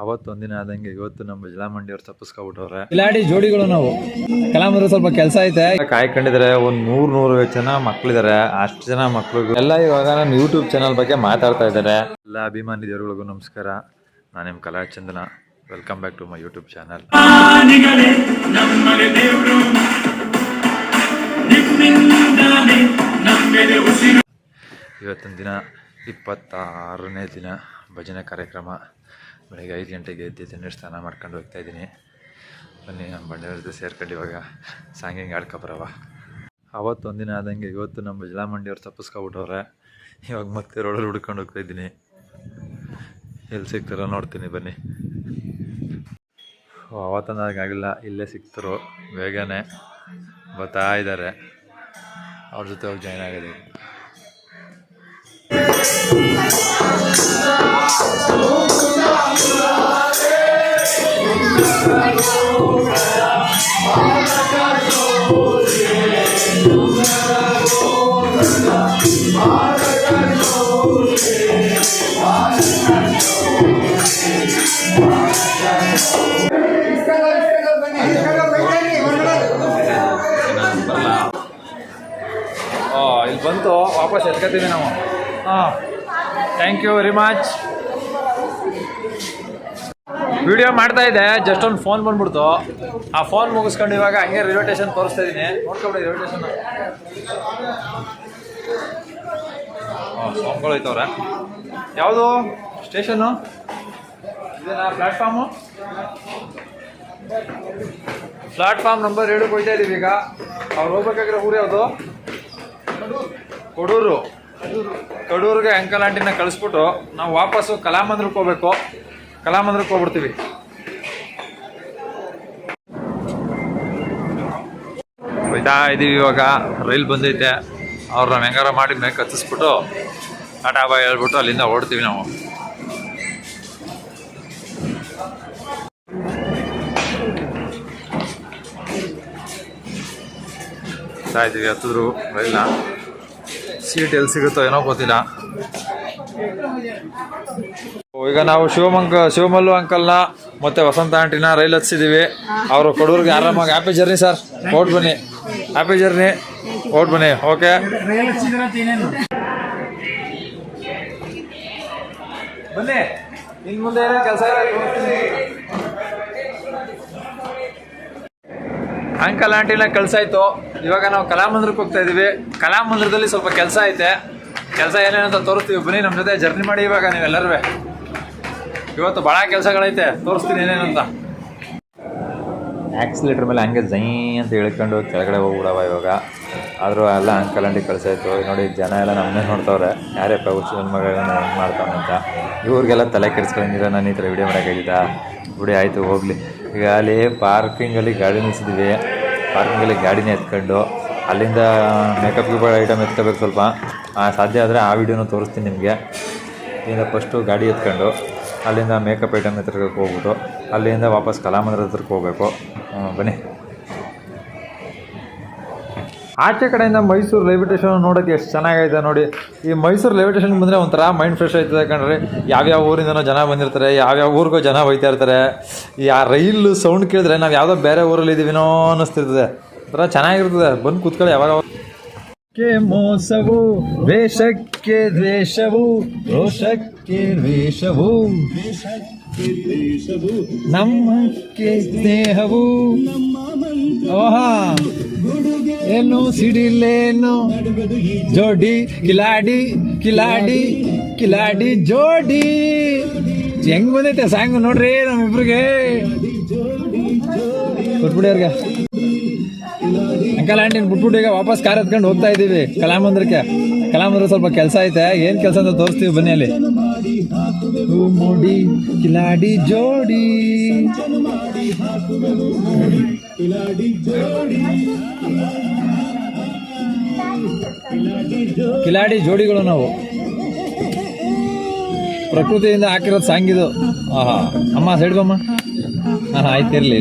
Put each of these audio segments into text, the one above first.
ಅವತ್ತೊಂದಿನ ಆದಂಗೆ ಇವತ್ತು ನಮ್ಮ ಮಂಡಿಯವ್ರು ತಪ್ಪಿಸ್ಕೊಬಿಟ್ಟವ್ರೆ. ಕಿಲಾಡಿ ಜೋಡಿಗಳು ನಾವು. ಕಲಾಮಂದ್ರ ಸ್ವಲ್ಪ ಕೆಲಸ ಐತೆ. ಕಾಯ್ಕೊಂಡಿದ್ದಾರೆ ಒಂದ್ ನೂರ್ ನೂರು ಜನ ಮಕ್ಳಿದಾರೆ ಅಷ್ಟು ಜನ ಮಕ್ಳಿಗೂ. ಎಲ್ಲ ಇವಾಗ ನನ್ನ ಯೂಟ್ಯೂಬ್ ಚಾನಲ್ ಬಗ್ಗೆ ಮಾತಾಡ್ತಾ ಇದ್ದಾರೆ. ಎಲ್ಲ ಅಭಿಮಾನಿ ದೇವರುಗಳಿಗೂ ನಮಸ್ಕಾರ. ನಾನು ನಿಮ್ಮ Kalachandana welcome back to my YouTube channel ಇವತ್ತಿನ ದಿನ ಇಪ್ಪತ್ತಾರನೇ ದಿನ ಭಜನೆ ಕಾರ್ಯಕ್ರಮ. ಬೆಳಗ್ಗೆ ಐದು ಗಂಟೆಗೆ ಎದ್ದು ತಿಂಡಿ ಸ್ನಾನ ಮಾಡ್ಕೊಂಡು ಹೋಗ್ತಾ ಇದ್ದೀನಿ. ಬನ್ನಿ ನಮ್ಮ ಬಂಡೆಯವ್ರ ಜೊತೆ ಸೇರ್ಕೊಂಡು ಇವಾಗ ಸಾಂಗಿಂಗ್ ಆಡ್ಕೊಬರವ ಅವತ್ತೊಂದಿನ ಆದಂಗೆ ಇವತ್ತು ನಮ್ಮ ಮಂಡಿಯವ್ರು ತಪ್ಪಿಸ್ಕೊಬಿಟ್ಟವ್ರೆ. ಇವಾಗ ಮತ್ತೆ ರೋಡಲ್ಲಿ ಹುಡ್ಕೊಂಡು ಹೋಗ್ತಾ ಇದ್ದೀನಿ. ಎಲ್ಲಿ ಸಿಗ್ತಾರೋ ನೋಡ್ತೀನಿ ಬನ್ನಿ. ಓ, ಅವತ್ತಂದಾಗಿಲ್ಲ ಇಲ್ಲೇ ಸಿಕ್ತರು ಬೇಗನೆ ಬರ್ತಾ ಇದ್ದಾರೆ. ಅವ್ರ ಜೊತೆ ಹೋಗಿ ಜಾಯ್ನ್ ಆಗಿದೆ. ಇಲ್ಲಿ ಬಂತು ವಾಪಸ್ ಎತ್ಕೋತೀವಿ ನಾವು. ಹಾಂ. Thank you very much video ಮಾಡ್ತಾ ಇದ್ದೆ ಜಸ್ಟ್ ಒಂದು ಫೋನ್ ಬಂದ್ಬಿಡ್ತು. ಆ ಫೋನ್ ಮುಗಿಸ್ಕೊಂಡು ಇವಾಗ ಹಂಗೆ ರೈಲ್ವೆ ಸ್ಟೇಷನ್ ತೋರಿಸ್ತಾ ಇದ್ದೀನಿ ನೋಡ್ಕೊಬಿಡಿ ರೈಲ್ವೆ ಸ್ಟೇಷನ್ ಸಾಂಗ್ಗಳು ಐತವ್ರೆ ಯಾವುದು? ಸ್ಟೇಷನ್ನು? ಇದೇನಾ ಪ್ಲ್ಯಾಟ್ಫಾರ್ಮು ಪ್ಲಾಟ್ಫಾರ್ಮ್ ನಂಬರ್ ಎರಡು ಕೊಯ್ತಾ ಇದ್ದೀವಿ ಈಗ. ಅವ್ರು ಹೋಗ್ಬೇಕಾಗಿರೋ ಊರು ಯಾವುದು? ಕೊಡೂರು. ಕಡೂರಿಗೆ ಅಂಕಲ್ ಆಂಟಿನ ಕಳಿಸ್ಬಿಟ್ಟು ನಾವು ವಾಪಸ್ಸು ಕಲಾಮಂದ್ರಕ್ಕೆ ಹೋಗ್ಬೇಕು. ಕಲಾಮಂದ್ರಕ್ಕೆ ಹೋಗ್ಬಿಡ್ತೀವಿ. ಹೋಯ್ತಾ ಇದೀವಿ ಇವಾಗ. ರೈಲ್ ಬಂದೈತೆ. ಅವ್ರನ್ನ ಹೆಂಗಾರ ಮಾಡಿ ಮೇಲೆ ಕತ್ತಿಸ್ಬಿಟ್ಟು ಟಾಟಾ ಹೇಳ್ಬಿಟ್ಟು ಅಲ್ಲಿಂದ ಓಡ್ತೀವಿ ನಾವು. ಇದೀವಿ, ಹತ್ತಿದ್ರು ರೈಲ್ನ. ಸೀಟ್ ಎಲ್ಲಿ ಸಿಗುತ್ತೋ ಏನೋ ಗೊತ್ತಿಲ್ಲ. ಈಗ ನಾವು ಶಿವಮಂಗ ಶಿವಮಲ್ಲು ಅಂಕಲ್ನ ಮತ್ತೆ ವಸಂತ ಆಂಟಿನ ರೈಲ್ ಹತ್ಸಿದೀವಿ. ಅವರು ಕೊಡೂರಿಗೆ ಆರಾಮಾಗಿ ಹ್ಯಾಪಿ ಜರ್ನಿ ಸರ್ ಓಟ್ ಬನ್ನಿ. ಹ್ಯಾಪಿ ಜರ್ನಿ ಓಟ್ ಬನ್ನಿ. ಓಕೆ ಬನ್ನಿ. ಇನ್ ಮುಂದೆ ಕೆಲಸ ಅಂಕಲ್ ಆಂಟಿನ ಕಳ್ಸಾಯ್ತು ಇವಾಗ ನಾವು ಕಲಾಮಂದಿರಕ್ಕೆ ಹೋಗ್ತಾ ಇದೀವಿ. ಕಲಾಮಂದಿರದಲ್ಲಿ ಸ್ವಲ್ಪ ಕೆಲಸ ಐತೆ. ಕೆಲಸ ಏನೇನಂತ ತೋರಿಸ್ತೀವಿ. ಬನ್ನಿ ನಮ್ಮ ಜೊತೆ ಜರ್ನಿ ಮಾಡಿ ಇವಾಗ ನೀವೆಲ್ಲರೂ. ಇವತ್ತು ಭಾಳ ಕೆಲಸಗಳೈತೆ, ತೋರಿಸ್ತೀನಿ ಏನೇನಂತ ಆಕ್ಸಿಲೇಟರ್ ಮೇಲೆ ಹಂಗೆ ಜೈ ಅಂತ ಹೇಳ್ಕೊಂಡು ಕೆಳಗಡೆ ಹೋಗ್ಬಿಡವ ಇವಾಗ. ಆದರೂ ಎಲ್ಲ ಅಂಡಿ ಕಳ್ಸಾಯ್ತು ನೋಡಿ ಜನ ಎಲ್ಲ ನಮ್ಮನ್ನೇ ನೋಡ್ತಾವ್ರೆ. ಯಾರೇ ಹುಚ್ಚು ಮಗಳನ್ನ ಹೆಂಗೆ ಮಾಡ್ತಾನೆ ಅಂತ. ಇವ್ರಿಗೆಲ್ಲ ತಲೆ ಕೆಡಿಸ್ಕೊಂಡಿರ ನಾನು ಈ ಥರ ವಿಡಿಯೋ ಮಾಡೋಕ್ಕಾಗಿದ್ದ ಬಿಡಿ, ಆಯಿತು, ಹೋಗಲಿ. ಈಗ ಅಲ್ಲಿ ಪಾರ್ಕಿಂಗಲ್ಲಿ ಗಾಡಿ ನಿಲ್ಸಿದ್ವಿ. ಪಾರ್ಕಿಂಗಲ್ಲಿ ಗಾಡಿನೇ ಎತ್ಕೊಂಡು ಅಲ್ಲಿಂದ ಮೇಕಪ್ ಗೀಕಪ್ ಐಟಮ್ ಎತ್ಕೋಬೇಕು ಸ್ವಲ್ಪ. ಸಾಧ್ಯ ಆದರೆ ಆ ವಿಡಿಯೋನೂ ತೋರಿಸ್ತೀನಿ ನಿಮಗೆ. ಇಲ್ಲಿಂದ ಫಸ್ಟು ಗಾಡಿ ಎತ್ಕೊಂಡು ಅಲ್ಲಿಂದ ಮೇಕಪ್ ಐಟಮ್ ಹತ್ರಕ್ಕೆ ಹೋಗ್ಬಿಟ್ಟು, ಅಲ್ಲಿಂದ ವಾಪಸ್ ಕಲಾಮಂದಿರ ಹತ್ರಕ್ಕೆ ಹೋಗಬೇಕು. ಬನ್ನಿ. ಆಚೆ ಕಡೆಯಿಂದ ಮೈಸೂರು ರೈಲ್ವೆ ಸ್ಟೇಷನ್ ನೋಡೋಕ್ಕೆ ಎಷ್ಟು ಚೆನ್ನಾಗೈತೆ ನೋಡಿ. ಈ ಮೈಸೂರು ರೈಲ್ವೆ ಸ್ಟೇಷನ್ಗೆ ಬಂದರೆ ಒಂಥರ ಮೈಂಡ್ ಫ್ರೆಶ್ ಆಯ್ತದೆ ಕಣ್ರಿ. ಯಾವ್ಯಾವ ಊರಿಂದನೋ ಜನ ಬಂದಿರ್ತಾರೆ, ಯಾವ್ಯಾವ ಊರಿಗೂ ಜನ ಹೋಯ್ತಾ ಇರ್ತಾರೆ ಆ ರೈಲ್ ಸೌಂಡ್ ಕೇಳಿದ್ರೆ ನಾವು ಯಾವುದೋ ಬೇರೆ ಊರಲ್ಲಿ ಇದ್ದೀವಿನೋ ಅನ್ನಿಸ್ತಿರ್ತದೆ. ಒಂಥರ ಚೆನ್ನಾಗಿರ್ತದೆ. ಬಂದು ಕೂತ್ಕೊಳ್ಳಿ ಯಾವಾಗ. ಕೆ ಮೋಸವು ವೇಷಕ್ಕೆ ದ್ವೇಷವು, ದೋಷಕ್ಕೆ ದ್ವೇಷವು. ನಮ್ಮಕ್ಕೆ ಸ್ನೇಹವು. ಏನು ಸಿಡಿಲೇನು? ಜೋಡಿ, ಕಿಲಾಡಿ ಕಿಲಾಡಿ ಕಿಲಾಡಿ, ಜೋಡಿ. ಹೆಂಗ್ ಬಂದೈತೆ ಸಾಂಗ್ ನೋಡ್ರಿ ನಮ್ಮಿಬ್ರಿಗೆ. ಕೊಟ್ಬಿಡಿ ಅವ್ರಿಗೆ. ಅಂಕಲ್ ಆಂಟಿನ ಬಿಟ್ಬಿಟ್ಟು ಈಗ ವಾಪಸ್ ಕಾರ್ ಎತ್ಕೊಂಡು ಹೋಗ್ತಾ ಇದ್ದೀವಿ ಕಲಾಮಂದಿರಕ್ಕೆ. ಕಲಾಮಂದಿರ ಸ್ವಲ್ಪ ಕೆಲಸ ಐತೆ. ಏನ್ ಕೆಲಸ ಅಂತ ತೋರಿಸ್ತೀವಿ ಬನ್ನಿ ಅಲ್ಲಿ. ಕಿಲಾಡಿ ಜೋಡಿ. ಕಿಲಾಡಿ ಜೋಡಿಗಳು ನಾವು. ಪ್ರಕೃತಿಯಿಂದ ಹಾಕಿರೋದು ಸಾಂಗಿದು. ಆಹಾ. ಅಮ್ಮ ಸೈಡ್ಗಮ್ಮ ಹಾಂ ಆಯ್ತು ಇರಲಿ.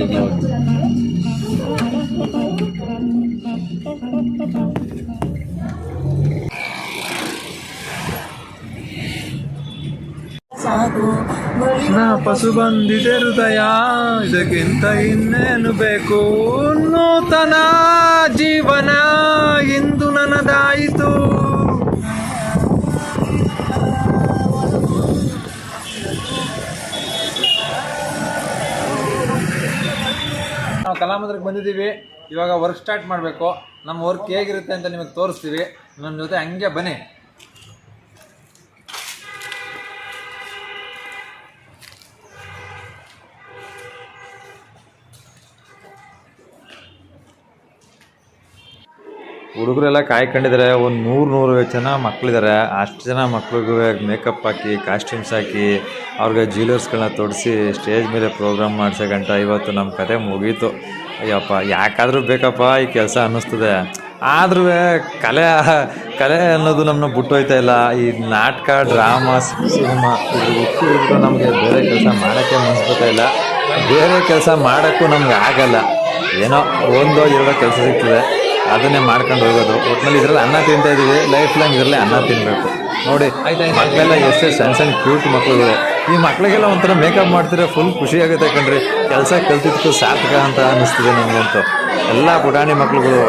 ನಾ ಪಶು ಬಂದಿದೆ ಹೃದಯ ಇದಕ್ಕಿಂತ ಇನ್ನೇನು ಬೇಕು? ನೂತನ ಜೀವನ ಇಂದು ನನದಾಯಿತು. ನಾವು ಕಲಾಮಂದಿರಕ್ಕೆ ಬಂದಿದ್ದೀವಿ. ಇವಾಗ ವರ್ಕ್ ಸ್ಟಾರ್ಟ್ ಮಾಡಬೇಕು. ನಮ್ಮ ವರ್ಕ್ ಹೇಗಿರುತ್ತೆ ಅಂತ ನಿಮಗೆ ತೋರಿಸ್ತೀವಿ. ನಮ್ಮ ಜೊತೆ ಹಂಗೆ ಬನ್ನಿ. ಹುಡುಗರೆಲ್ಲ ಕಾಯ್ಕೊಂಡಿದ್ದಾರೆ. ಒಂದು ನೂರು ನೂರು ಜನ ಮಕ್ಕಳಿದ್ದಾರೆ ಅಷ್ಟು ಜನ ಮಕ್ಳಿಗೂ ಮೇಕಪ್ ಹಾಕಿ ಕಾಸ್ಟ್ಯೂಮ್ಸ್ ಹಾಕಿ, ಅವ್ರಿಗೆ ಜ್ಯುವೆಲರ್ಸ್ಗಳನ್ನ ತೊಡಿಸಿ ಸ್ಟೇಜ್ ಮೇಲೆ ಪ್ರೋಗ್ರಾಮ್ ಮಾಡ್ಸೋಗಂಟ ಇವತ್ತು ನಮ್ಮ ಕತೆ ಮುಗೀತು. ಅಯ್ಯಪ್ಪ, ಯಾಕಾದರೂ ಬೇಕಪ್ಪ, ಈ ಕೆಲಸ ಅನ್ನಿಸ್ತದೆ. ಆದ್ರೂ ಕಲೆ ಕಲೆ ಅನ್ನೋದು ನಮ್ಮನ್ನ ಬಿಟ್ಟೋಯ್ತಾ ಇಲ್ಲ. ಈ ನಾಟಕ, ಡ್ರಾಮಾ, ಸಿನಿಮಾ ಇದು ನಮಗೆ ಬೇರೆ ಕೆಲಸ ಮಾಡೋಕ್ಕೆ ಮನ್ಸ್ಬೋತಾ ಇಲ್ಲ. ಬೇರೆ ಕೆಲಸ ಮಾಡೋಕ್ಕೂ ನಮ್ಗೆ ಆಗಲ್ಲ. ಏನೋ ಒಂದೋ ಎರಡೋ ಕೆಲಸ ಸಿಗ್ತದೆ. ಅದನ್ನೇ ಮಾಡ್ಕೊಂಡು ಹೋಗೋದು. ಒಟ್ಟಿನಲ್ಲಿ ಇದರಲ್ಲಿ ಅನ್ನ ತಿಂತಾ ಇದ್ದೀವಿ ಲೈಫ್ ಲಾಂಗ್ ಇದರಲ್ಲೇ ಅನ್ನ ತಿನ್ನಬೇಕು ನೋಡಿ, ಮಕ್ಕಳೆಲ್ಲ ಎಷ್ಟು ಸಣ್ಣ ಸಣ್ಣ ಕ್ಯೂಟ್ ಮಕ್ಕಳುಗಳು. ಈ ಮಕ್ಕಳಿಗೆಲ್ಲ ಒಂಥರ ಮೇಕಪ್ ಮಾಡ್ತಿದ್ರೆ ಫುಲ್ ಖುಷಿ ಆಗುತ್ತೆ ಕಣ್ರಿ. ಕೆಲಸ ಕಲ್ತಿದ್ದಕ್ಕೂ ಸಾರ್ಥಕ ಅಂತ ಅನ್ನಿಸ್ತಿದೆ ನನಗಂತೂ. ಎಲ್ಲ ಪುಟಾಣಿ ಮಕ್ಳುಗಳು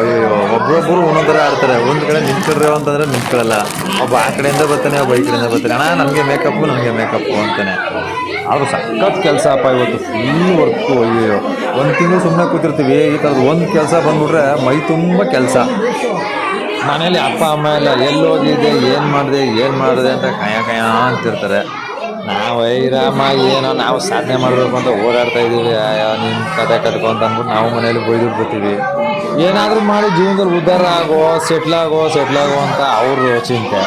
ಒಬ್ಬೊಬ್ಬರು ಒಂದೊಂದು ಥರ ಆಡ್ತಾರೆ. ಒಂದು ಕಡೆ ನಿಂತ್ಕೊಳ್ರೆ ಅಂತಂದ್ರೆ ನಿಂತ್ಕೊಳ್ಳಲ್ಲ ಒಬ್ಬ ಆ ಕಡೆಯಿಂದ ಬರ್ತಾನೆ, ಒಬ್ಬ ಈ ಕಡೆಯಿಂದ ಬರ್ತಾನೆ. ಅಣ್ಣ ನನಗೆ ಮೇಕಪ್ಪು ನನಗೆ ಮೇಕಪ್ಪು ಅಂತಾನೆ. ಅವ್ರು ಸಖತ್ ಕೆಲಸ ಅಪ್ಪ ಇವತ್ತು. ಫುಲ್ ವರ್ಕು ಅಯ್ಯೋ ಒಂದು ತಿಂಗಳು ಸುಮ್ಮನೆ ಕೂತಿರ್ತೀವಿ. ಈ ಥರದ್ದು ಒಂದು ಕೆಲಸ ಬಂದ್ಬಿಟ್ರೆ ಮೈ ತುಂಬ ಕೆಲಸ. ಮನೇಲಿ ಅಪ್ಪ, ಅಮ್ಮ ಎಲ್ಲ ಎಲ್ಲೋಗಿದೆ ಏನು ಮಾಡಿದೆ ಏನು ಮಾಡಿದೆ ಅಂತ ಕಾಯ ಕಾಯ ಅಂತಿರ್ತಾರೆ. ನಾವು ಐರಾಮ ಏನೋ ನಾವು ಸಾಧನೆ ಮಾಡಬೇಕು ಅಂತ ಓಡಾಡ್ತಾ ಇದ್ದೀವಿ. ನಿಮ್ಮ ಕತೆ ಕಟ್ಕೊ ಅಂತ ಅಂದ್ಬಿಟ್ಟು ನಾವು ಮನೇಲಿ ಬೈದುಬಿಟ್ಟು ಬರ್ತೀವಿ ಏನಾದರೂ ಮಾಡಿ ಜೀವನದಲ್ಲಿ ಉದ್ಧಾರ ಆಗೋ ಸೆಟ್ಲ್ ಆಗೋ ಸೆಟ್ಲ್ ಆಗೋ ಅಂತ ಅವ್ರ ಚಿಂತೆ.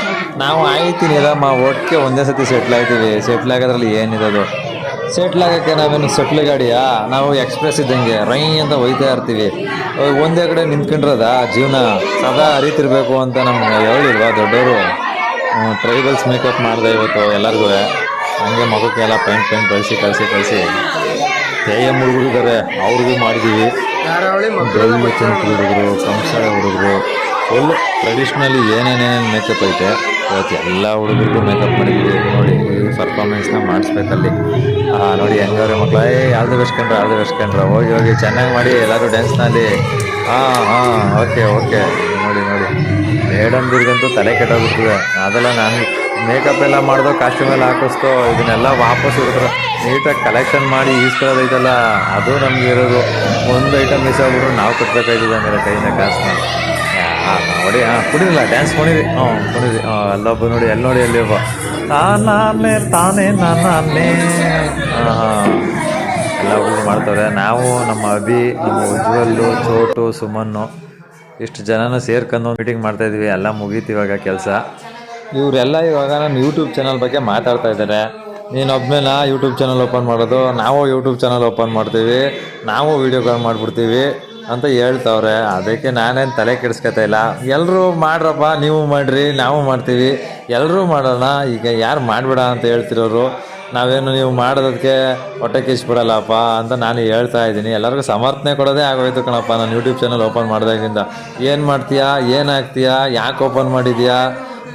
ನಾವು ಆಯ್ತೀನಿ ಇರಮ್ಮ ಒಟ್ಟಿಗೆ ಒಂದೇ ಸತಿ ಸೆಟ್ಲ್ ಆಯ್ತೀವಿ ಸೆಟ್ಲ್ ಆಗೋದ್ರಲ್ಲಿ ಏನಿರೋದು ಸೆಟ್ಲ್ ಆಗೋಕ್ಕೆ ನಾವೇನು ಸೆಟ್ಲ್ ಗಾಡಿಯಾ? ನಾವು ಎಕ್ಸ್ಪ್ರೆಸ್ ಇದ್ದಂಗೆ, ರೈ ಅಂತ ಒಯ್ತಾ ಇರ್ತೀವಿ. ಒಂದೇ ಕಡೆ ನಿಂತ್ಕೊಂಡಿರೋದ ಜೀವನ? ಸದಾ ಅರಿತಿರ್ಬೇಕು ಅಂತ ನಮ್ಗೆ ಹೇಳಿಲ್ವಾ ದೊಡ್ಡವರು? ಟ್ರೈಬಲ್ಸ್ ಮೇಕಪ್ ಮಾಡಿದೆ ಇವತ್ತು ಎಲ್ಲರಿಗೂ ಹಂಗೆ ಮಗಕ್ಕೆಲ್ಲ ಪೇಂಟ್ ಪೇಂಟ್ ಬಳಸಿ ಕಳಿಸಿ ಕಳಿಸಿ. ಕೆ ಎಂ ಹುಡುಗರು ಇದ್ದಾರೆ ಅವ್ರಿಗೂ ಮಾಡಿದ್ದೀವಿ ಬೆಳ್ಳಿ ಚೆಂಟ್ ಹುಡುಗರು ಕಂಸಾಳೆ ಹುಡುಗರು. ಫುಲ್ ಟ್ರೆಡಿಷ್ನಲಿ ಏನೇನೇನೇನು ಮೇಕಪ್ ಐತೆ ಇವತ್ತು ಎಲ್ಲ ಹುಡುಗರಿಗೂ ಮೇಕಪ್ ಮಾಡಿದ್ದೀವಿ ನೋಡಿ ಪರ್ಫಾರ್ಮೆನ್ಸ್ನ ಮಾಡಿಸ್ಬೇಕಲ್ಲಿ. ಹಾಂ ನೋಡಿ ಹೆಂಗವ್ರೆ ಮಕ್ಕಳು ಏ ಯಾವ್ದು ಬೆಸ್ಕೊಂಡ್ರೆ ಯಾವ್ದು ಬೆಸ್ಕೊಂಡ್ರೆ ಹೋಗಿ ಹೋಗಿ ಚೆನ್ನಾಗಿ ಮಾಡಿ ಎಲ್ಲರೂ ಡ್ಯಾನ್ಸ್ನಲ್ಲಿ ಹಾಂ ಹಾಂ ಓಕೆ ಓಕೆ ನೋಡಿ ನೋಡಿ. ಮೇಡಮ್ದಿರ್ಗಂತೂ ತಲೆ ಕೆಟ್ಟೋಗ್ಬಿಡ್ತದೆ. ಅದೆಲ್ಲ ನಾನು ಮೇಕಪ್ ಎಲ್ಲ ಮಾಡಿದೋ ಕಾಸ್ಟ್ಯೂಮ್ ಎಲ್ಲ ಹಾಕಿಸ್ತೋ ಇದನ್ನೆಲ್ಲ ವಾಪಸ್ ಹುಡುಗರು ನೀಟಾಗಿ ಕಲೆಕ್ಷನ್ ಮಾಡಿ ಈಸ್ಕೊಳ್ಳೋದೈತಲ್ಲ ಅದು ನಮ್ಗೆ ಇರೋದು. ಒಂದು ಐಟಮ್ ಮಿಸ್ ಆಗ್ಬಿಟ್ರು ನಾವು ಕಟ್ಬೇಕಾಯ್ತದೆ ಅಂದರೆ ಕೈನ ಹಾಂ, ನೋಡಿ, ಹಾಂ ಕುಡಿದಿಲ್ಲ ಡ್ಯಾನ್ಸ್ ಮಾಡಿದ್ವಿ. ಹ್ಞೂ, ಕುಡಿದ್ವಿ. ಹ್ಞೂ, ಅಲ್ಲೊಬ್ಬ ನೋಡಿ ಎಲ್ಲಿ ನೋಡಿ ಅಲ್ಲಿ ಒಬ್ಬ. ತಾನೇ ತಾನೇ ನಾನೇ ಹಾಂ ಹಾಂ. ಎಲ್ಲ ಹುಡುಗರು ಮಾಡ್ತಾರೆ. ನಾವು, ನಮ್ಮ ಅಭಿ, ನಮ್ಮ ಉಜ್ವಲ್ಲು, ಚೋಟು, ಸುಮನ್ನು, ಇಷ್ಟು ಜನನ ಸೇರ್ಕೊಂಡು ಮೀಟಿಂಗ್ ಮಾಡ್ತಾ ಇದ್ವಿ. ಎಲ್ಲ ಮುಗೀತು ಇವಾಗ ಕೆಲಸ. ಇವರೆಲ್ಲ ಇವಾಗ ನಾನು ಯೂಟ್ಯೂಬ್ ಚಾನಲ್ ಬಗ್ಗೆ ಮಾತಾಡ್ತಾ ಇದ್ದಾರೆ. ನೀನು ಒಬ್ಬನೇನ ಯೂಟ್ಯೂಬ್ ಚಾನಲ್ ಓಪನ್ ಮಾಡೋದು, ನಾವು ಯೂಟ್ಯೂಬ್ ಚಾನಲ್ ಓಪನ್ ಮಾಡ್ತೀವಿ, ನಾವು ವೀಡಿಯೋಗಳು ಮಾಡಿಬಿಡ್ತೀವಿ ಅಂತ ಹೇಳ್ತಾವ್ರೆ. ಅದಕ್ಕೆ ನಾನೇನು ತಲೆ ಕೆಡಿಸ್ಕೊತಾ ಇಲ್ಲ. ಎಲ್ಲರೂ ಮಾಡ್ರಪ್ಪ, ನೀವು ಮಾಡಿರಿ, ನಾವು ಮಾಡ್ತೀವಿ. ಎಲ್ಲರೂ ಮಾಡೋಣ, ಈಗ ಯಾರು ಮಾಡಬೇಡ ಅಂತ ಹೇಳ್ತಿರೋರು, ನಾವೇನು ನೀವು ಮಾಡೋದಕ್ಕೆ ಹೊಟ್ಟೆ ಕಿಸ್ಬಿಡಲ್ಲಪ್ಪ ಅಂತ ನಾನು ಹೇಳ್ತಾ ಇದ್ದೀನಿ. ಎಲ್ಲರಿಗೂ ಸಮರ್ಥನೆ ಕೊಡೋದೇ ಆಗೋಯ್ತು ಕಣಪ್ಪ ನಾನು ಯೂಟ್ಯೂಬ್ ಚಾನಲ್ ಓಪನ್ ಮಾಡಿದಾಗಿಂದ ಏನು ಮಾಡ್ತೀಯಾ, ಏನು ಹಾಕ್ತೀಯಾ ಯಾಕೆ ಓಪನ್ ಮಾಡಿದ್ಯಾ?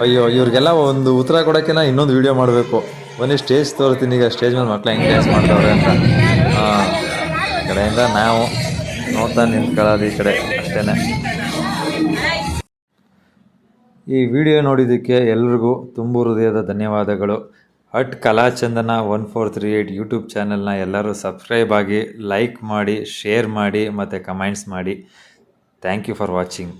ಅಯ್ಯೋ, ಇವ್ರಿಗೆಲ್ಲ ಒಂದು ಉತ್ತರ ಕೊಡೋಕ್ಕೆ ನಾ ಇನ್ನೊಂದು ವೀಡಿಯೋ ಮಾಡಬೇಕು. ಬನ್ನಿ ಸ್ಟೇಜ್ ತೋರ್ತೀನಿ ಈಗ. ಸ್ಟೇಜ್ ಮೇಲೆ ಮಕ್ಕಳು ಹೆಂಗೆ ಡ್ಯಾನ್ಸ್ ಮಾಡ್ತಾವ್ರೆ ಅಂತ. ಈ ಕಡೆಯಿಂದ ನಾವು ನೋಡ್ತಾ ನಿಂತ್ಕೊಳ್ಳೋದು ಈ ಕಡೆ ಅಷ್ಟೇ ಈ ವಿಡಿಯೋ ನೋಡಿದ್ದಕ್ಕೆ ಎಲ್ರಿಗೂ ತುಂಬು ಹೃದಯದ ಧನ್ಯವಾದಗಳು. At Kalachandana one four three eight YouTube ಚಾನಲ್ನ ಎಲ್ಲರೂ ಸಬ್ಸ್ಕ್ರೈಬ್ ಆಗಿ ಲೈಕ್ ಮಾಡಿ ಶೇರ್ ಮಾಡಿ, ಮತ್ತು ಕಮೆಂಟ್ಸ್ ಮಾಡಿ. Thank you for watching